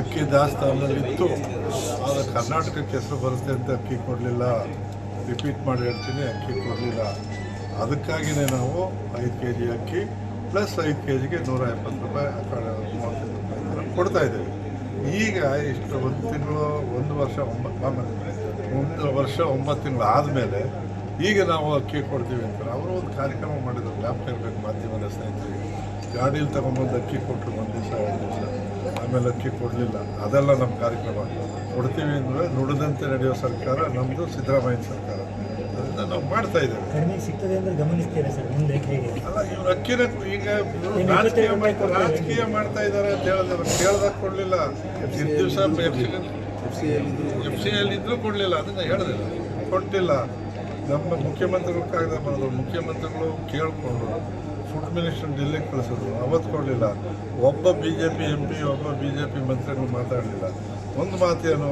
ಅಕ್ಕಿ ದಾಸ್ತಾನಲ್ಲಿತ್ತು ಆದರೆ ಕರ್ನಾಟಕಕ್ಕೆ ಹೆಸರು ಬರುತ್ತೆ ಅಂತ ಅಕ್ಕಿ ಕೊಡಲಿಲ್ಲ. ರಿಪೀಟ್ ಮಾಡಿ ಹೇಳ್ತೀನಿ, ಅಕ್ಕಿ ಕೊಡಲಿಲ್ಲ. ಅದಕ್ಕಾಗಿಯೇ ನಾವು ಐದು ಕೆ ಜಿ ಅಕ್ಕಿ ಪ್ಲಸ್ ಐದು ಕೆ ಜಿಗೆ ನೂರ ಎಪ್ಪತ್ತು ರೂಪಾಯಿ ಮೂವತ್ತೈದು ರೂಪಾಯಿ ಥರ ಕೊಡ್ತಾ ಇದ್ದೇವೆ. ಈಗ ಇಷ್ಟು ಒಂದು ತಿಂಗಳು, ಒಂದು ವರ್ಷ ಒಂಬತ್ತು ಒಂದು ವರ್ಷ ಒಂಬತ್ತು ತಿಂಗಳು ಆದಮೇಲೆ ಈಗ ನಾವು ಅಕ್ಕಿ ಕೊಡ್ತೀವಿ ಅಂತ. ಅವರು ಒಂದು ಕಾರ್ಯಕ್ರಮ ಮಾಡಿದ್ರು, ಜ್ಞಾಪಕ ಇರಬೇಕು ಮಾಧ್ಯಮದ ಸ್ನೇಹಿತರಿಗೆ. ಗಾಡೀಲಿ ತಗೊಂಬಂದು ಅಕ್ಕಿ ಕೊಟ್ಟರು ಒಂದು ದಿವಸ, ಎರಡು ದಿವಸ. ಆಮೇಲೆ ಅಕ್ಕಿ ಕೊಡಲಿಲ್ಲ. ಅದೆಲ್ಲ ನಮ್ಮ ಕಾರ್ಯಕ್ರಮ. ಕೊಡ್ತೀವಿ ಅಂದರೆ ನುಡಿದಂತೆ ನಡೆಯೋ ಸರ್ಕಾರ ನಮ್ಮದು ಸಿದ್ದರಾಮಯ್ಯ ಸರ್ಕಾರ. ಅದರಿಂದ ನಾವು ಮಾಡ್ತಾ ಇದ್ದೇವೆ. ಅಲ್ಲ ಇವ್ರು ಅಕ್ಕಿನ ಈಗ ರಾಜಕೀಯ ಮಾಡ್ತಾ- ರಾಜಕೀಯ ಮಾಡ್ತಾ ಇದ್ದಾರೆ ಅಂತ ಹೇಳಿದ್ರೆ ಕೇಳ್ದಾಗ ಕೊಡಲಿಲ್ಲ. ಇಷ್ಟು ದಿವಸ ಎಫ್ ಸಿ ಎಲ್ ಇದ್ರೂ ಕೊಡಲಿಲ್ಲ ಅದನ್ನ ಹೇಳಿದಿಲ್ಲ ಕೊಟ್ಟಿಲ್ಲ. ನಮ್ಮ ಮುಖ್ಯಮಂತ್ರಿಗಳು ಕಾಗದ ಬರೋದು ಮುಖ್ಯಮಂತ್ರಿಗಳು ಕೇಳಿಕೊಂಡು ಫುಡ್ ಮಿನಿಸ್ಟರ್ ಡೆಲ್ಲಿಗೆ ಕಳಿಸಿದ್ರು. ಅವತ್ತು ಕೊಡಲಿಲ್ಲ. ಒಬ್ಬ B J P M P ಒಬ್ಬ ಬಿ ಜೆ ಪಿ ಮಂತ್ರಿಗಳು ಮಾತಾಡಲಿಲ್ಲ. ಒಂದು ಮಾತೇನು,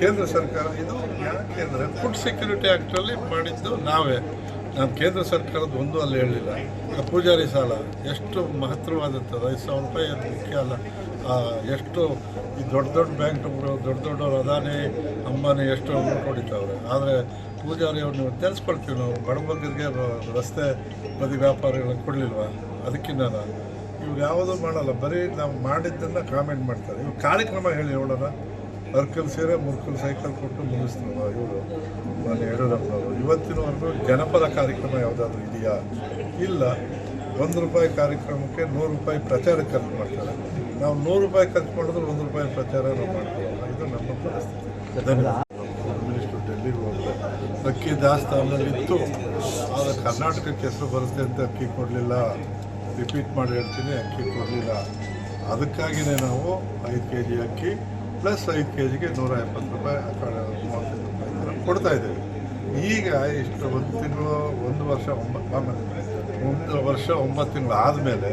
ಕೇಂದ್ರ ಸರ್ಕಾರ, ಇದು ಯಾಕೆ ಅಂದರೆ ಫುಡ್ ಸೆಕ್ಯೂರಿಟಿ ಆ್ಯಕ್ಟಲ್ಲಿ ಮಾಡಿದ್ದು ನಾವೇ. ನಾನು ಕೇಂದ್ರ ಸರ್ಕಾರದ ಒಂದು ಅಲ್ಲಿ ಹೇಳಲಿಲ್ಲ ಪೂಜಾರಿ ಸಾಲ, ಎಷ್ಟು ಮಹತ್ತರವಾದಂಥದ್ದು ಐದು ಸಾವಿರ ರೂಪಾಯಿ ಅದು ಮುಖ್ಯ ಅಲ್ಲ. ಎಷ್ಟು ಈ ದೊಡ್ಡ ದೊಡ್ಡ ಬ್ಯಾಂಕ್ಗಳು, ದೊಡ್ಡ ದೊಡ್ಡವ್ರು ಅದಾನಿ ಅಂಬಾನಿ, ಎಷ್ಟು ಅಮೌಂಟ್ ಹೊಡಿತಾವ್ರೆ ಆದರೆ ಪೂಜಾರಿ ಅವ್ರನ್ನ ತಿಳಿಸ್ಕೊಳ್ತೀವಿ ನಾವು. ಬಡಬಗ್ಗರಿಗೆ ರಸ್ತೆ ಬದಿ ವ್ಯಾಪಾರಿಗಳಿಗೆ ಕೊಡಲಿಲ್ವಾ? ನಾನು, ಇವ್ರು ಯಾವುದೂ ಮಾಡಲ್ಲ. ಬರೀ ನಾವು ಮಾಡಿದ್ದನ್ನು ಕಾಮೆಂಟ್ ಮಾಡ್ತಾರೆ. ಇವ್ರು ಕಾರ್ಯಕ್ರಮ ಹೇಳಿ ಹೇಳೋಣ. ಅರ್ಕಲ್ ಸೀರೆ ಮುರ್ಕಲ್ ಸೈಕಲ್ ಕೊಟ್ಟು ಮುಗಿಸ್ತಾರೆ ಇವರು. ನಾನು ಯಡಿಯೂರಪ್ಪನವರು. ಇವತ್ತಿನವರೆಗೂ ಜನಪದ ಕಾರ್ಯಕ್ರಮ ಯಾವುದಾದ್ರೂ ಇದೆಯಾ? ಇಲ್ಲ. ಒಂದು ರೂಪಾಯಿ ಕಾರ್ಯಕ್ರಮಕ್ಕೆ ನೂರು ರೂಪಾಯಿ ಪ್ರಚಾರ ಖರ್ಚು ಮಾಡ್ತಾರೆ. ನಾವು ನೂರು ರೂಪಾಯಿ ಖರ್ಚು ಮಾಡಿದ್ರೆ ಒಂದು ರೂಪಾಯಿ ಪ್ರಚಾರ ನಾವು ಮಾಡ್ತೀವಿ ಇದು ನಮ್ಮ ಪರಿಸ್ಥಿತಿ ಧನ್ಯವಾದ ಮಿನಿಸ್ಟರ್ ಡೆಲ್ಲಿಗೆ ಹೋಗ್ತಾರೆ ಅಕ್ಕಿ ದಾಸ್ತಾನಲ್ಲಿತ್ತು ಆದರೆ ಕರ್ನಾಟಕಕ್ಕೆ ಹೆಸರು ಬರುತ್ತೆ ಅಂತ ಅಕ್ಕಿ ಕೊಡಲಿಲ್ಲ. ರಿಪೀಟ್ ಮಾಡಿ ಹೇಳ್ತೀನಿ, ಅಕ್ಕಿ ಕೊಡಲಿಲ್ಲ. ಅದಕ್ಕಾಗಿಯೇ ನಾವು ಐದು ಕೆ ಜಿ ಅಕ್ಕಿ ಪ್ಲಸ್ ಐದು ಕೆ ಜಿಗೆ ನೂರ ಎಪ್ಪತ್ತು ರೂಪಾಯಿ ಆ ಕಡೆ ಮೂವತ್ತೈದು ರೂಪಾಯಿ ಕೊಡ್ತಾ ಇದ್ದೇವೆ. ಈಗ ಇಷ್ಟು ಒಂದು ತಿಂಗಳು, ಒಂದು ವರ್ಷ ಒಂಬತ್ತು ಒಂದು ವರ್ಷ ಒಂಬತ್ತು ತಿಂಗಳು ಆದಮೇಲೆ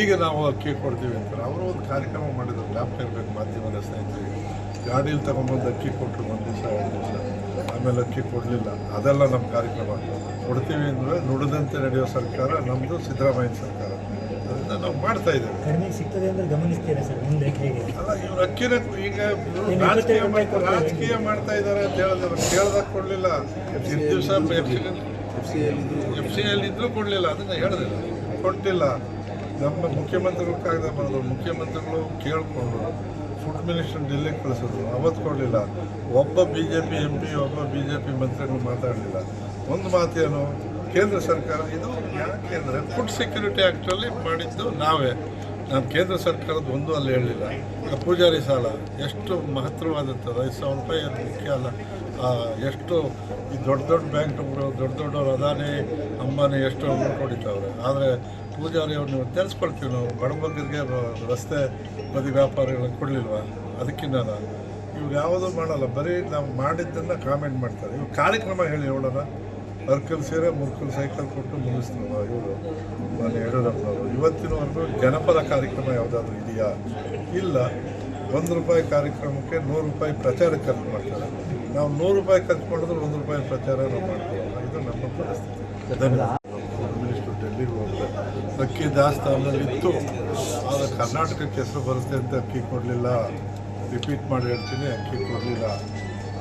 ಈಗ ನಾವು ಅಕ್ಕಿ ಕೊಡ್ತೀವಿ ಅಂತ ಅವರು ಒಂದು ಕಾರ್ಯಕ್ರಮ ಮಾಡಿದ್ರು. ಜ್ಞಾಪಕ ಇರಬೇಕು ಮಾಧ್ಯಮದ ಸ್ನೇಹಿತರಿಗೆ. ಗಾಡೀಲಿ ತಗೊಂಬಂದು ಅಕ್ಕಿ ಕೊಟ್ಟರು ಒಂದು ದಿವಸ, ಎರಡು ದಿವಸ. ಆಮೇಲೆ ಅಕ್ಕಿ ಕೊಡಲಿಲ್ಲ. ಅದೆಲ್ಲ ನಮ್ಮ ಕಾರ್ಯಕ್ರಮ. ಕೊಡ್ತೀವಿ ಅಂದರೆ ನುಡಿದಂತೆ ನಡೆಯೋ ಸರ್ಕಾರ ನಮ್ಮದು ಸಿದ್ದರಾಮಯ್ಯ ಸರ್ಕಾರ. ಅದರಿಂದ ನಾವು ಮಾಡ್ತಾ ಇದ್ದೇವೆ. ಕಡಿಮೆ ಸಿಗ್ತದೆ ಅಂದ್ರೆ ಗಮನಿಸ್ತೀರಾ ಸರ್? ಮುಂದೆ ಹೇಗೆ? ಅಲ್ಲ ಇವ್ರು ಅಕ್ಕಿನ ಈಗ ಇವ್ರು ರಾಜಕೀಯ ಮಾಡ್ತಾ- ರಾಜಕೀಯ ಮಾಡ್ತಾ ಇದ್ದಾರೆ ಅಂತ ಹೇಳಿದ್ರು ಕೇಳ್ದಾಗ ಕೊಡಲಿಲ್ಲ. ಇಷ್ಟು ದಿವಸ ಎಫ್ ಸಿ ಎಲ್ ಇದ್ರೂ ಕೊಡಲಿಲ್ಲ. ಅದನ್ನು ಹೇಳಿದಿಲ್ಲ. ಕೊಟ್ಟಿಲ್ಲ. ನಮ್ಮ ಮುಖ್ಯಮಂತ್ರಿಗಳು ಕಾಗದ ಬರೋದು ಮುಖ್ಯಮಂತ್ರಿಗಳು ಕೇಳಿಕೊಂಡು ಫುಡ್ ಮಿನಿಸ್ಟರ್ ಡೆಲ್ಲಿಗೆ ಕಳಿಸಿದ್ರು. ಅವತ್ತು ಕೊಡಲಿಲ್ಲ. ಒಬ್ಬ B J P M P ಒಬ್ಬ ಬಿ ಜೆ ಪಿ ಮಂತ್ರಿಗಳು ಮಾತಾಡಲಿಲ್ಲ. ಒಂದು ಮಾತೇನು, ಕೇಂದ್ರ ಸರ್ಕಾರ, ಇದು ಯಾಕೆ ಅಂದರೆ ಫುಡ್ ಸೆಕ್ಯೂರಿಟಿ ಆ್ಯಕ್ಟಲ್ಲಿ ಮಾಡಿದ್ದು ನಾವೇ. ನಾನು ಕೇಂದ್ರ ಸರ್ಕಾರದ ಒಂದು ಅಲ್ಲಿ ಹೇಳಲಿಲ್ಲ ಪೂಜಾರಿ ಸಾಲ, ಎಷ್ಟು ಮಹತ್ತರವಾದಂಥದ್ದು ಐದು ಸಾವಿರ ರೂಪಾಯಿ ಅದು ಮುಖ್ಯ ಅಲ್ಲ. ಎಷ್ಟು ಈ ದೊಡ್ಡ ದೊಡ್ಡ ಬ್ಯಾಂಕ್ಗಳು ದೊಡ್ಡ ದೊಡ್ಡವರು ಅದಾನಿ, ಅಂಬಾನಿ, ಎಷ್ಟು ಅಮೌಂಟ್ ಹೊಡಿತಾವ್ರೆ ಆದರೆ ಪೂಜಾರಿ ಅವ್ರನ್ನ ತೆರೆಸ್ಕೊಳ್ತೀವಿ ನಾವು. ಬಡಬಗ್ಗರಿಗೆ ರಸ್ತೆ ಬದಿ ವ್ಯಾಪಾರಿಗಳನ್ನು ಕೊಡಲಿಲ್ವಾ? ನಾನು ಇವ್ರು ಯಾವುದೂ ಮಾಡಲ್ಲ. ಬರೀ ನಾವು ಮಾಡಿದ್ದನ್ನು ಕಾಮೆಂಟ್ ಮಾಡ್ತಾರೆ. ಇವ್ರು ಕಾರ್ಯಕ್ರಮ ಹೇಳಿ ಹೇಳೋಣ. ಅರ್ಕಲ್ ಸೀರೆ, ಮುರ್ಕಲ್ ಸೈಕಲ್ ಕೊಟ್ಟು ಮುಗಿಸ್ತಾರೆ ಇವರು? ನಾನು ಯಡಿಯೂರಪ್ಪನವರು. ಇವತ್ತಿನವರೆಗೂ ಜನಪದ ಕಾರ್ಯಕ್ರಮ ಯಾವುದಾದ್ರೂ ಇದೆಯಾ? ಇಲ್ಲ. ಒಂದು ರೂಪಾಯಿ ಕಾರ್ಯಕ್ರಮಕ್ಕೆ ನೂರು ರೂಪಾಯಿ ಪ್ರಚಾರ ಖರ್ಚು ಮಾಡ್ತಾರೆ. ನಾವು ನೂರು ರೂಪಾಯಿ ಖರ್ಚು ಮಾಡಿದ್ರೆ ಒಂದು ರೂಪಾಯಿ ಪ್ರಚಾರ ನಾವು ಮಾಡ್ತೀವಲ್ಲ. ಇದು ನಮ್ಮ ಪರಿಸ್ಥಿತಿ ಧನ್ಯವಾದ ಮಿನಿಸ್ಟರ್ ಡೆಲ್ಲಿಗೆ ಹೋಗ್ತಾರೆ ಅಕ್ಕಿ ದಾಸ್ತಾನಲ್ಲಿತ್ತು ಆದರೆ ಕರ್ನಾಟಕಕ್ಕೆ ಹೆಸರು ಬರುತ್ತೆ ಅಂತ ಅಕ್ಕಿ ಕೊಡಲಿಲ್ಲ. ರಿಪೀಟ್ ಮಾಡಿ ಹೇಳ್ತೀನಿ, ಅಕ್ಕಿ ಕೊಡಲಿಲ್ಲ.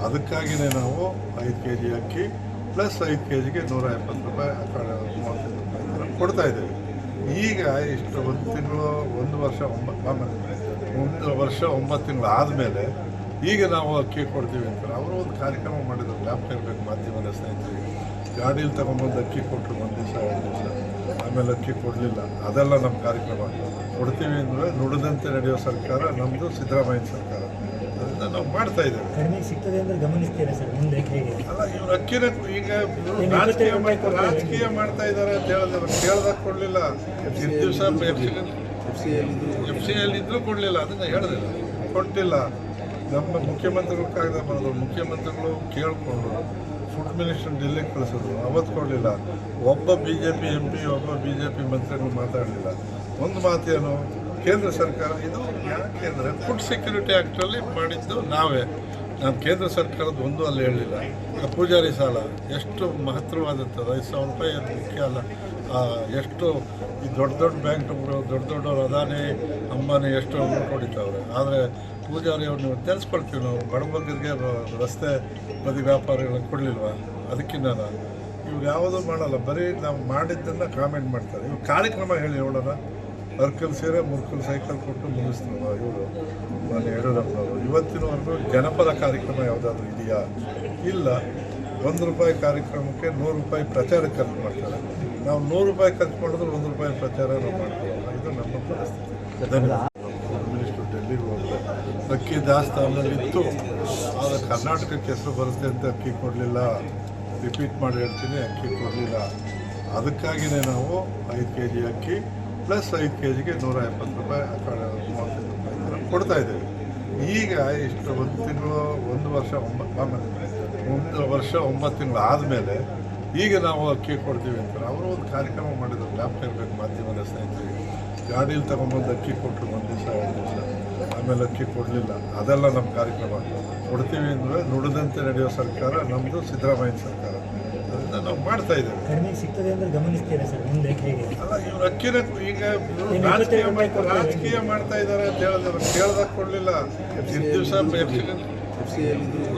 ಅದಕ್ಕಾಗಿಯೇ ನಾವು ಐದು ಕೆ ಜಿ ಅಕ್ಕಿ ಪ್ಲಸ್ ಐದು ಕೆ ಜಿಗೆ ನೂರ ಎಪ್ಪತ್ತು ರೂಪಾಯಿ ಮೂವತ್ತೈದು ರೂಪಾಯಿ ಥರ ಕೊಡ್ತಾ ಇದ್ದೇವೆ. ಈಗ ಇಷ್ಟು ಒಂದು ತಿಂಗಳು, ಒಂದು ವರ್ಷ ಒಂಬತ್ತು ಒಂದು ವರ್ಷ ಒಂಬತ್ತು ತಿಂಗಳು ಆದಮೇಲೆ ಈಗ ನಾವು ಅಕ್ಕಿ ಕೊಡ್ತೀವಿ ಅಂತ ಅವರು ಒಂದು ಕಾರ್ಯಕ್ರಮ ಮಾಡಿದ್ರು. ಜ್ಞಾಪಕ ಇರಬೇಕು ಮಾಧ್ಯಮದ ಸ್ನೇಹಿತರಿಗೆ. ಗಾಡೀಲಿ ತಗೊಂಬಂದು ಅಕ್ಕಿ ಕೊಟ್ಟರು ಒಂದು ದಿವಸ, ಎರಡು ದಿವಸ. ಆಮೇಲೆ ಅಕ್ಕಿ ಕೊಡಲಿಲ್ಲ. ಅದೆಲ್ಲ ನಮ್ಮ ಕಾರ್ಯಕ್ರಮ. ಕೊಡ್ತೀವಿ ಅಂದರೆ ನುಡಿದಂತೆ ನಡೆಯೋ ಸರ್ಕಾರ ನಮ್ಮದು ಸಿದ್ದರಾಮಯ್ಯ ಸರ್ಕಾರ. ಅದರಿಂದ ನಾವು ಮಾಡ್ತಾ ಇದ್ದೇವೆ. ಕಡಿಮೆ ಸಿಗ್ತದೆ ಅಂದ್ರೆ ಗಮನಿಸ್ತೀರಾ ಸರ್? ಮುಂದೆ ಹೇಗೆ? ಅಲ್ಲ ಇವ್ರು ಅಕ್ಕಿನ ಈಗ ಇವ್ರು ರಾಜಕೀಯ ಮಾಡ್ತಾ- ರಾಜಕೀಯ ಮಾಡ್ತಾ ಇದ್ದಾರೆ ಅಂತ ಹೇಳಿದ್ರೆ ಕೇಳ್ದಾಗ ಕೊಡಲಿಲ್ಲ. ಇಷ್ಟು ದಿವಸ ಎಫ್ ಸಿ ಇದ್ರೂ ಕೊಡಲಿಲ್ಲ. ಅದನ್ನ ಹೇಳಿದಿಲ್ಲ ಕೊಟ್ಟಿಲ್ಲ. ನಮ್ಮ ಮುಖ್ಯಮಂತ್ರಿಗಳು ಕಾಗದ ಬರೋದು ಮುಖ್ಯಮಂತ್ರಿಗಳು ಕೇಳಿಕೊಂಡು ಫುಡ್ ಮಿನಿಸ್ಟರ್ ಡೆಲ್ಲಿಗೆ ಕಳಿಸಿದ್ರು. ಅವತ್ತು ಕೊಡಲಿಲ್ಲ. ಒಬ್ಬ B J P M P ಒಬ್ಬ ಬಿ ಜೆ ಪಿ ಮಂತ್ರಿಗಳು ಮಾತಾಡಲಿಲ್ಲ. ಒಂದು ಮಾತೇನು, ಕೇಂದ್ರ ಸರ್ಕಾರ, ಇದು ಯಾಕೆ ಅಂದರೆ ಫುಡ್ ಸೆಕ್ಯೂರಿಟಿ ಆ್ಯಕ್ಟಲ್ಲಿ ಮಾಡಿದ್ದು ನಾವೇ. ನಾನು ಕೇಂದ್ರ ಸರ್ಕಾರದ ಒಂದು ಅಲ್ಲಿ ಹೇಳಲಿಲ್ಲ ಆ ಪೂಜಾರಿ ಸಾಲ, ಎಷ್ಟು ಮಹತ್ವವಾದಂಥದ್ದು, ಐದು ಸಾವಿರ ರೂಪಾಯಿ ಅದು ಮುಖ್ಯ ಅಲ್ಲ. ಎಷ್ಟು ಈ ದೊಡ್ಡ ದೊಡ್ಡ ಬ್ಯಾಂಕ್ ದೊಡ್ಡ ದೊಡ್ಡವರು ಅದಾನಿ, ಅಂಬಾನಿ, ಎಷ್ಟು ಕೊಡಿತಾವ್ರೆ ಹೊಡಿತಾವ್ರೆ ಆದರೆ ಪೂಜಾರಿ ನೀವು ತಿಳಿಸ್ಕೊಳ್ತೀವಿ ನಾವು. ಬಡಬಗ್ಗರಿಗೆ ರಸ್ತೆ ಬದಿ ವ್ಯಾಪಾರಿಗಳನ್ನ ಕೊಡಲಿಲ್ವಾ? ಅದಕ್ಕಿಂತ ಇವಾಗ ಯಾವುದೂ ಮಾಡಲ್ಲ. ಬರೀ ನಾವು ಮಾಡಿದ್ದನ್ನು ಕಾಮೆಂಟ್ ಮಾಡ್ತಾರೆ. ಇವಾಗ ಕಾರ್ಯಕ್ರಮ ಹೇಳಿ ನೋಡೋಣ ಅರ್ಕಲ್ ಸೀರೆ, ಮುರ್ಕಲ್ ಸೈಕಲ್ ಕೊಟ್ಟು ಮುಗಿಸ್ತಾರ ಇವರು. ನಾನು ಯಡಿಯೂರಪ್ಪನವರು ಇವತ್ತಿನವರೆಗೂ ಜನಪದ ಕಾರ್ಯಕ್ರಮ ಯಾವುದಾದ್ರು ಇದೆಯಾ? ಇಲ್ಲ. ಒಂದು ರೂಪಾಯಿ ಕಾರ್ಯಕ್ರಮಕ್ಕೆ ನೂರು ರೂಪಾಯಿ ಪ್ರಚಾರ ಖರ್ಚು ಮಾಡ್ತಾರೆ. ನಾವು ನೂರು ರೂಪಾಯಿ ಖರ್ಚು ಮಾಡಿದ್ರೆ ಒಂದು ರೂಪಾಯಿ ಪ್ರಚಾರ ನಾವು ಮಾಡ್ತೀವಲ್ಲ. ಇದು ನಮ್ಮ ಪರಿಸ್ಥಿತಿ. ಧನ್ಯವಾದ. ಅಕ್ಕಿ ದಾಸ್ತಾನಲ್ಲಿತ್ತು. ಆದರೆ ಕರ್ನಾಟಕಕ್ಕೆ ಹೆಸರು ಬರುತ್ತೆ ಅಂತ ಅಕ್ಕಿ ಕೊಡಲಿಲ್ಲ. ರಿಪೀಟ್ ಮಾಡಿ ಹೇಳ್ತೀನಿ, ಅಕ್ಕಿ ಕೊಡಲಿಲ್ಲ. ಅದಕ್ಕಾಗಿಯೇ ನಾವು ಐದು ಕೆ ಜಿ ಅಕ್ಕಿ ಪ್ಲಸ್ ಐದು ಕೆ ಜಿಗೆ ನೂರ ಎಪ್ಪತ್ತು ರೂಪಾಯಿ ಆ ಕಡೆ ಮೂವತ್ತೈದು ರೂಪಾಯಿ ಥರ ಕೊಡ್ತಾ ಇದ್ದೇವೆ. ಈಗ ಇಷ್ಟು ಒಂದು ತಿಂಗಳು, ಒಂದು ವರ್ಷ ಒಂಬತ್ತು ಒಂದು ವರ್ಷ ಒಂಬತ್ತು ತಿಂಗಳು ಆದಮೇಲೆ ಈಗ ನಾವು ಅಕ್ಕಿ ಕೊಡ್ತೀವಿ ಅಂತ. ಅವರು ಒಂದು ಕಾರ್ಯಕ್ರಮ ಮಾಡಿದ್ರು, ಜ್ಞಾಪಕ ಇರಬೇಕು ಮಾಧ್ಯಮದ ಸ್ನೇಹಿತರಿಗೆ. ಗಾಡೀಲಿ ತಗೊಂಬಂದು ಅಕ್ಕಿ ಕೊಟ್ಟರು ಒಂದು ದಿವಸ, ಎರಡು ದಿವಸ. ಆಮೇಲೆ ಅಕ್ಕಿ ಕೊಡಲಿಲ್ಲ. ಅದೆಲ್ಲ ನಮ್ಮ ಕಾರ್ಯಕ್ರಮ. ಕೊಡ್ತೀವಿ ಅಂದರೆ ನುಡಿದಂತೆ ನಡೆಯೋ ಸರ್ಕಾರ ನಮ್ಮದು ಸಿದ್ದರಾಮಯ್ಯ ಸರ್ಕಾರ. ಅದರಿಂದ ನಾವು ಮಾಡ್ತಾ ಇದ್ದೇವೆ. ಕಡಿಮೆ ಸಿಗ್ತದೆ ಅಂದ್ರೆ ಗಮನಿಸ್ತೀರಾ ಸರ್? ಮುಂದೆ ಹೇಗೆ? ಅಲ್ಲ ಇವ್ರು ಅಕ್ಕಿನ ಈಗ ಇವ್ರು ರಾಜಕೀಯ ಮಾಡ್- ರಾಜಕೀಯ ಮಾಡ್ತಾ ಇದ್ದಾರೆ ಅಂತ ಹೇಳಿದ್ರು. ಕೇಳ್ದಾಗ ಕೊಡಲಿಲ್ಲ. ದಿವಸ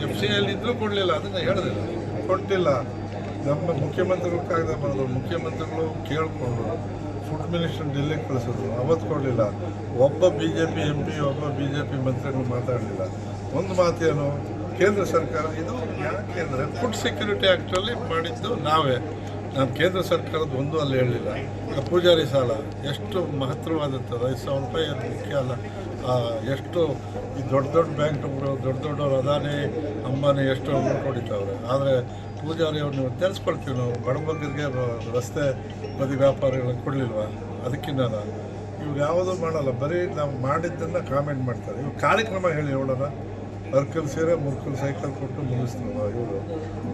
ಎಫ್ ಸಿ ಇದ್ರೂ ಕೊಡಲಿಲ್ಲ. ಅದನ್ನ ಹೇಳಿದೆ. ಕೊಟ್ಟಿಲ್ಲ. ನಮ್ಮ ಮುಖ್ಯಮಂತ್ರಿಗಳು ಕಾಗದ ಬರೆದ್ರು ಮುಖ್ಯಮಂತ್ರಿಗಳು ಕೇಳಿಕೊಂಡು ಫುಡ್ ಮಿನಿಸ್ಟರ್ ಡೆಲ್ಲಿಗೆ ಕಳಿಸಿದ್ರು. ಅವತ್ತು ಕೊಡಲಿಲ್ಲ. ಒಬ್ಬ B J P M P ಒಬ್ಬ ಬಿ ಜೆ ಪಿ ಮಂತ್ರಿಗಳು ಮಾತಾಡಲಿಲ್ಲ. ಒಂದು ಮಾತೇನು, ಕೇಂದ್ರ ಸರ್ಕಾರ, ಇದು ಯಾಕೆ ಅಂದರೆ ಫುಡ್ ಸೆಕ್ಯೂರಿಟಿ ಆ್ಯಕ್ಟಲ್ಲಿ ಮಾಡಿದ್ದು ನಾವೇ. ನಾನು ಕೇಂದ್ರ ಸರ್ಕಾರದ ಒಂದು ಅಲ್ಲಿ ಹೇಳಲಿಲ್ಲ. ಪೂಜಾರಿ ಸಾಲ, ಎಷ್ಟು ಮಹತ್ತರವಾದಂಥದ್ದು ಐದು ಸಾವಿರ ರೂಪಾಯಿ ಅದು ಮುಖ್ಯ ಅಲ್ಲ. ಎಷ್ಟು ಈ ದೊಡ್ಡ ದೊಡ್ಡ ಬ್ಯಾಂಕ್ಗಳು ದೊಡ್ಡ ದೊಡ್ಡವರು ಅದಾನಿ ಅಂಬಾನಿ, ಎಷ್ಟು ಅಮೌಂಟ್ ಆದರೆ ಪೂಜಾರಿ ಅವ್ರು ನೀವು ತಿಳಿಸ್ಕೊಳ್ತೀವಿ ನಾವು. ಬಡಬಗ್ಗರಿಗೆ ರಸ್ತೆ ಬದಿ ವ್ಯಾಪಾರಿಗಳನ್ನ ಕೊಡಲಿಲ್ವಾ? ಅದಕ್ಕಿಂತ ಇವಾಗ ಯಾವುದೂ ಮಾಡಲ್ಲ. ಬರೀ ನಾವು ಮಾಡಿದ್ದನ್ನು ಕಾಮೆಂಟ್ ಮಾಡ್ತಾರೆ. ಇವಾಗ ಕಾರ್ಯಕ್ರಮ ಹೇಳಿ ನೋಡೋಣ ಅರ್ಕಲ್ ಸೀರೆ, ಮುರ್ಕಲ್ ಸೈಕಲ್ ಕೊಟ್ಟು ಮುಗಿಸ್ತಾರ ಇವರು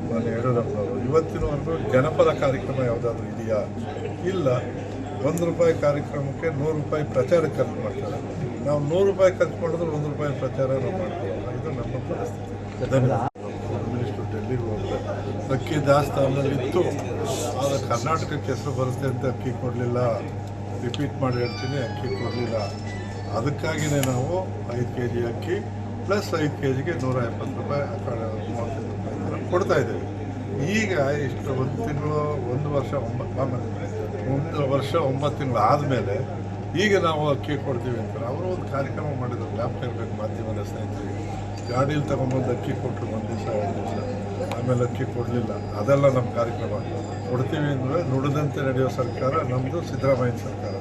ನಾನು ಯಡಿಯೂರಪ್ಪನವರು. ಇವತ್ತಿನವರೆಗೂ ಜನಪದ ಕಾರ್ಯಕ್ರಮ ಯಾವುದಾದ್ರೂ ಇದೆಯಾ? ಇಲ್ಲ. ಒಂದು ರೂಪಾಯಿ ಕಾರ್ಯಕ್ರಮಕ್ಕೆ ನೂರು ರೂಪಾಯಿ ಪ್ರಚಾರ ಖರ್ಚು ಮಾಡ್ತಾರೆ. ನಾವು ನೂರು ರೂಪಾಯಿ ಖರ್ಚು ಮಾಡಿದ್ರೆ ಒಂದು ರೂಪಾಯಿ ಪ್ರಚಾರ ಮಾಡ್ತೀವಿ ಇದು ನಮ್ಮ ಪರಿಸ್ಥಿತಿ. ಧನ್ಯವಾದ. ಅಕ್ಕಿ ದಾಸ್ತಾನಲ್ಲಿ ಇತ್ತು. ಆದರೆ ಕರ್ನಾಟಕಕ್ಕೆ ಹೆಸರು ಬರುತ್ತೆ ಅಂತ ಅಕ್ಕಿ ಕೊಡಲಿಲ್ಲ. ರಿಪೀಟ್ ಮಾಡಿ ಹೇಳ್ತೀನಿ, ಅಕ್ಕಿ ಕೊಡಲಿಲ್ಲ. ಅದಕ್ಕಾಗಿಯೇ ನಾವು ಐದು ಕೆ ಜಿ ಅಕ್ಕಿ ಪ್ಲಸ್ ಐದು ಕೆ ಜಿಗೆ ನೂರ ಎಪ್ಪತ್ತು ರೂಪಾಯಿ ಆ ಮೂವತ್ತೈದು ರೂಪಾಯಿ ಕೊಡ್ತಾ ಇದ್ದೇವೆ. ಈಗ ಇಷ್ಟು ಒಂದು ತಿಂಗಳು, ಒಂದು ವರ್ಷ ಒಂಬತ್ತು ಆಮೇಲೆ ಒಂದು ವರ್ಷ ಒಂಬತ್ತು ತಿಂಗಳು ಆದಮೇಲೆ ಈಗ ನಾವು ಅಕ್ಕಿ ಕೊಡ್ತೀವಿ ಅಂತ ಅವರು ಒಂದು ಕಾರ್ಯಕ್ರಮ ಮಾಡಿದ್ರು. ಜ್ಞಾಪಕ ಇರಬೇಕು ಮಾಧ್ಯಮದ ಸ್ನೇಹಿತರಿಗೆ. ಗಾಡೀಲಿ ತಗೊಂಬಂದು ಅಕ್ಕಿ ಕೊಟ್ಟರು ಒಂದು ದಿವಸ, ಎರಡು ದಿವಸ. ಆಮೇಲೆ ಅಕ್ಕಿ ಕೊಡಲಿಲ್ಲ. ಅದೆಲ್ಲ ನಮ್ಮ ಕಾರ್ಯಕ್ರಮ. ಕೊಡ್ತೀವಿ ಅಂದರೆ ನುಡಿದಂತೆ ನಡೆಯೋ ಸರ್ಕಾರ ನಮ್ಮದು ಸಿದ್ದರಾಮಯ್ಯ ಸರ್ಕಾರ.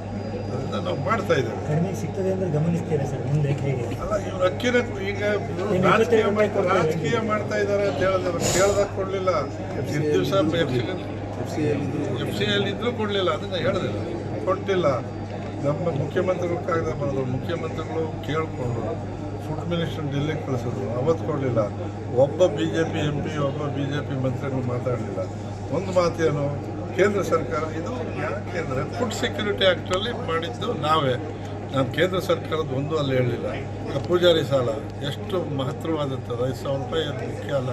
ಅದರಿಂದ ನಾವು ಮಾಡ್ತಾ ಇದ್ದೇವೆ. ಕಡಿಮೆ ಸಿಗ್ತದೆ ಅಂದ್ರೆ ಗಮನಿಸ್ತೇವೆ ಸರ್ ಮುಂದೆ ಹೇಗೆ ಅಲ್ಲ ಇವ್ರು ಅಕ್ಕಿನ ಈಗ ಇವ್ರು ರಾಜಕೀಯ ಮಾಡ್- ರಾಜಕೀಯ ಮಾಡ್ತಾ ಇದ್ದಾರೆ ಅಂತ ಹೇಳಿದ್ರು ಕೇಳ್ದಾಗ ಕೊಡಲಿಲ್ಲ. ದಿವಸ F C F C L ಇದ್ರು ಕೊಡಲಿಲ್ಲ. ಅದನ್ನ ಹೇಳಿದಿಲ್ಲ ಕೊಟ್ಟಿಲ್ಲ. ನಮ್ಮ ಮುಖ್ಯಮಂತ್ರಿಗಳು ಕಾಗದ ಬರೋದು ಮುಖ್ಯಮಂತ್ರಿಗಳು ಕೇಳಿಕೊಂಡು ಫುಡ್ ಮಿನಿಸ್ಟರ್ ಡೆಲ್ಲಿಗೆ ಕಳಿಸಿದ್ರು. ಅವತ್ತು ಕೊಡಲಿಲ್ಲ. ಒಬ್ಬ B J P M P ಒಬ್ಬ ಬಿ ಜೆ ಪಿ ಮಂತ್ರಿಗಳು ಮಾತಾಡಲಿಲ್ಲ. ಒಂದು ಮಾತೇನು, ಕೇಂದ್ರ ಸರ್ಕಾರ, ಇದು ಯಾಕೆ ಅಂದರೆ ಫುಡ್ ಸೆಕ್ಯೂರಿಟಿ ಆ್ಯಕ್ಟಲ್ಲಿ ಮಾಡಿದ್ದು ನಾವೇ. ನಾನು ಕೇಂದ್ರ ಸರ್ಕಾರದ ಒಂದು ಅಲ್ಲಿ ಹೇಳಲಿಲ್ಲ ಪೂಜಾರಿ ಸಾಲ, ಎಷ್ಟು ಮಹತ್ತರವಾದಂಥದ್ದು ಐದು ಸಾವಿರ ರೂಪಾಯಿ ಅದು ಮುಖ್ಯ ಅಲ್ಲ.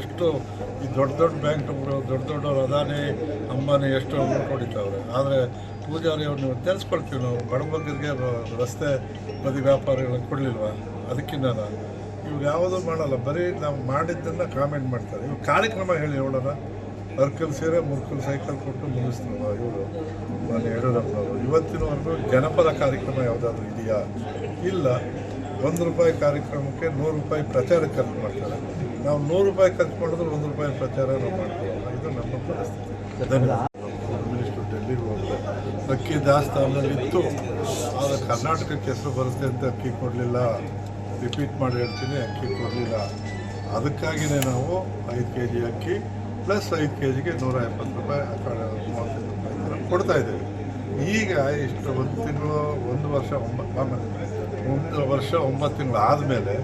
ಎಷ್ಟು ಈ ದೊಡ್ಡ ದೊಡ್ಡ ಬ್ಯಾಂಕ್ಗಳು ದೊಡ್ಡ ದೊಡ್ಡವರು ಅದಾನಿ, ಅಂಬಾನಿ, ಎಷ್ಟು ಅಮೌಂಟ್ ಹೊಡಿತಾವ್ರೆ ಆದರೆ ಪೂಜಾರಿ ಅವ್ರನ್ನ ತಿಳಿಸ್ಕೊಳ್ತೀವಿ ನಾವು. ಬಡಬಗ್ಗರಿಗೆ ರಸ್ತೆ ಬದಿ ವ್ಯಾಪಾರಿಗಳನ್ನ ಕೊಡಲಿಲ್ವಾ? ಅದಕ್ಕಿಂತ ಇವಾಗ ಯಾವುದೂ ಮಾಡಲ್ಲ. ಬರೀ ನಾವು ಮಾಡಿದ್ದನ್ನು ಕಾಮೆಂಟ್ ಮಾಡ್ತಾರೆ. ಇವಾಗ ಕಾರ್ಯಕ್ರಮ ಹೇಳಿ ನೋಡೋಣ ಅರ್ಕಲ್ ಸೀರೆ ಮುರ್ಕಲ್ ಸೈಕಲ್ ಕೊಟ್ಟು ಮುಗಿಸ್ತಾರ ಇವರು. ನಾನು ಯಡಿಯೂರಪ್ಪನವರು ಇವತ್ತಿನವರೆಗೂ ಜನಪದ ಕಾರ್ಯಕ್ರಮ ಯಾವುದಾದ್ರೂ ಇದೆಯಾ? ಇಲ್ಲ. ಒಂದು ರೂಪಾಯಿ ಕಾರ್ಯಕ್ರಮಕ್ಕೆ ನೂರು ರೂಪಾಯಿ ಪ್ರಚಾರ ಖರ್ಚು ಮಾಡ್ತಾರೆ. ನಾವು ನೂರು ರೂಪಾಯಿ ಖರ್ಚು ಮಾಡಿದ್ರೆ ಒಂದು ರೂಪಾಯಿ ಪ್ರಚಾರ ನಾವು ಮಾಡ್ತೀವಲ್ಲ. ಇದು ನಮ್ಮ ಪರಿಸ್ಥಿತಿ ಧನ್ಯವಾದ ಮಿನಿಸ್ಟ್ರು ಡೆಲ್ಲಿಗೆ ಹೋಗ್ತಾರೆ ಅಕ್ಕಿ ದಾಸ್ತಾನಲ್ಲಿ ಇತ್ತು ಆದರೆ ಕರ್ನಾಟಕಕ್ಕೆ ಹೆಸರು ಬರುತ್ತೆ ಅಂತ ಅಕ್ಕಿ ಕೊಡಲಿಲ್ಲ. ರಿಪೀಟ್ ಮಾಡಿ ಹೇಳ್ತೀನಿ, ಅಕ್ಕಿ ಕೊಡಲಿಲ್ಲ. ಅದಕ್ಕಾಗಿಯೇ ನಾವು ಐದು ಕೆ ಜಿ ಅಕ್ಕಿ ಪ್ಲಸ್ ಐದು ಕೆ ಜಿಗೆ ನೂರ ಎಪ್ಪತ್ತು ರೂಪಾಯಿ ಮೂವತ್ತೈದು ರೂಪಾಯಿ ಥರ ಕೊಡ್ತಾ ಇದ್ದೇವೆ. ಈಗ ಇಷ್ಟು ಒಂದು ತಿಂಗಳು, ಒಂದು ವರ್ಷ ಒಂಬತ್ತು ಒಂದು ವರ್ಷ ಒಂಬತ್ತು ತಿಂಗಳು ಆದಮೇಲೆ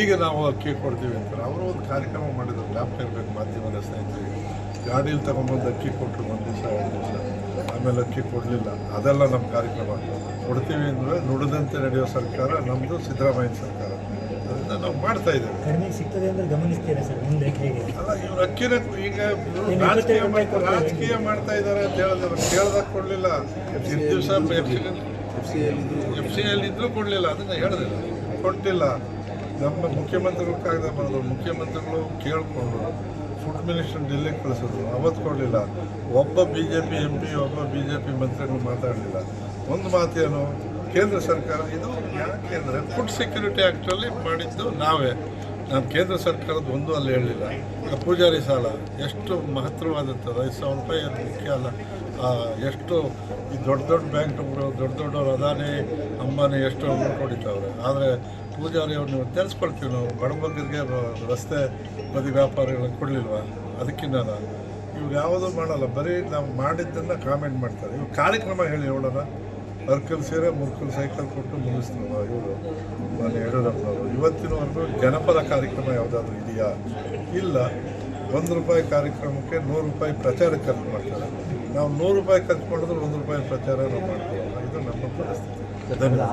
ಈಗ ನಾವು ಅಕ್ಕಿ ಕೊಡ್ತೀವಿ ಅಂತ ಅವರು ಒಂದು ಕಾರ್ಯಕ್ರಮ ಮಾಡಿದ್ರು. ಜ್ಞಾಪಕ ಇರಬೇಕು ಮಾಧ್ಯಮದ ಸ್ನೇಹಿತರಿಗೆ. ಗಾಡೀಲಿ ತಗೊಂಬಂದು ಅಕ್ಕಿ ಕೊಟ್ಟರು ಒಂದು ದಿವಸ, ಎರಡು ದಿವಸ. ಆಮೇಲೆ ಅಕ್ಕಿ ಕೊಡಲಿಲ್ಲ. ಅದೆಲ್ಲ ನಮ್ಮ ಕಾರ್ಯಕ್ರಮ. ಕೊಡ್ತೀವಿ ಅಂದರೆ ನುಡಿದಂತೆ ನಡೆಯೋ ಸರ್ಕಾರ ನಮ್ಮದು ಸಿದ್ದರಾಮಯ್ಯ ಸರ್ಕಾರ. ಅದರಿಂದ ಅದನ್ನ ನಾವು ಮಾಡ್ತಾ ಇದ್ದೇವೆ. ಕಡಿಮೆ ಸಿಗ್ತದೆ ಅಂದ್ರೆ ಗಮನಿಸ್ತೀರಾ ಸರ್ ಮುಂದೆ ಹೇಗೆ? ಅಲ್ಲ ಇವ್ರು ಅಕ್ಕಿನ ಈಗ ಇವ್ರು ರಾಜಕೀಯ ಮಾಡ್ತಾ ರಾಜಕೀಯ ಮಾಡ್ತಾ ಇದ್ದಾರೆ ಅಂತ ಹೇಳಿದ್ರೆ. ಕೇಳ್ದಾಗ ಕೊಡಲಿಲ್ಲ. ಎಷ್ಟು ದಿವಸ ಎಫ್ ಸಿ ಎಲ್ ಇದ್ರೂ ಕೊಡಲಿಲ್ಲ. ಅದನ್ನ ಹೇಳಿದಿಲ್ಲ ಕೊಟ್ಟಿಲ್ಲ. ನಮ್ಮ ಮುಖ್ಯಮಂತ್ರಿಗಳು ಕಾಗದ ಮಾಡೋದು ಮುಖ್ಯಮಂತ್ರಿಗಳು ಕೇಳಿಕೊಂಡು ಫುಡ್ ಮಿನಿಸ್ಟರ್ ಡೆಲ್ಲಿಗೆ ಕಳಿಸಿದ್ರು. ಅವತ್ತು ಕೊಡಲಿಲ್ಲ. ಒಬ್ಬ B J P M P ಒಬ್ಬ ಬಿ ಜೆ ಪಿ ಮಂತ್ರಿಗಳು ಮಾತಾಡಲಿಲ್ಲ. ಒಂದು ಮಾತೇನು, ಕೇಂದ್ರ ಸರ್ಕಾರ, ಇದು ಯಾಕೆ ಅಂದರೆ ಫುಡ್ ಸೆಕ್ಯೂರಿಟಿ ಆ್ಯಕ್ಟಲ್ಲಿ ಮಾಡಿದ್ದು ನಾವೇ. ನಾನು ಕೇಂದ್ರ ಸರ್ಕಾರದ ಒಂದು ಅಲ್ಲಿ ಹೇಳಲಿಲ್ಲ. ಪೂಜಾರಿ ಸಾಲ, ಎಷ್ಟು ಮಹತ್ತರವಾದಂಥದ್ದು ಐದು ಸಾವಿರ ರೂಪಾಯಿ ಅದು ಮುಖ್ಯ ಅಲ್ಲ. ಎಷ್ಟು ಈ ದೊಡ್ಡ ದೊಡ್ಡ ಬ್ಯಾಂಕ್ಗಳು ದೊಡ್ಡ ದೊಡ್ಡವ್ರು ಅದಾನಿ ಅಂಬಾನಿ, ಎಷ್ಟು ಅಮೌಂಟ್ ಆದರೆ ಪೂಜಾರಿ ಅವ್ರನ್ನ ತಿಳಿಸ್ಕೊಳ್ತೀವಿ ನಾವು. ಬಡಬಗ್ಗರಿಗೆ ರಸ್ತೆ ಬದಿ ವ್ಯಾಪಾರಿಗಳನ್ನ ಕೊಡಲಿಲ್ವಾ? ಅದಕ್ಕಿನ್ನ ಇವ್ರು ಯಾವುದೂ ಮಾಡಲ್ಲ. ಬರೀ ನಾವು ಮಾಡಿದ್ದನ್ನು ಕಾಮೆಂಟ್ ಮಾಡ್ತಾರೆ. ಇವ್ರು ಕಾರ್ಯಕ್ರಮ ಹೇಳಿ ಹೇಳೋಣ. ಅರ್ಕಲ್ ಸೀರೆ ಮುರ್ಕಲ್ ಸೈಕಲ್ ಕೊಟ್ಟು ಮುಗಿಸ್ತಾರೆ ಇವರು. ನಾನು ಯಡಿಯೂರಪ್ಪನವರು. ಇವತ್ತಿನವರೆಗೂ ಜನಪದ ಕಾರ್ಯಕ್ರಮ ಯಾವುದಾದ್ರೂ ಇದೆಯಾ? ಇಲ್ಲ. ಒಂದು ರೂಪಾಯಿ ಕಾರ್ಯಕ್ರಮಕ್ಕೆ ನೂರು ರೂಪಾಯಿ ಪ್ರಚಾರ ಖರ್ಚು ಮಾಡ್ತಾರೆ. ನಾವು ನೂರು ರೂಪಾಯಿ ಖರ್ಚು ಮಾಡಿದ್ರೆ ಒಂದು ರೂಪಾಯಿ ಪ್ರಚಾರ ನಾವು ಮಾಡ್ತೀವಲ್ಲ. ಇದು ನಮ್ಮ ಪರಿಸ್ಥಿತಿ.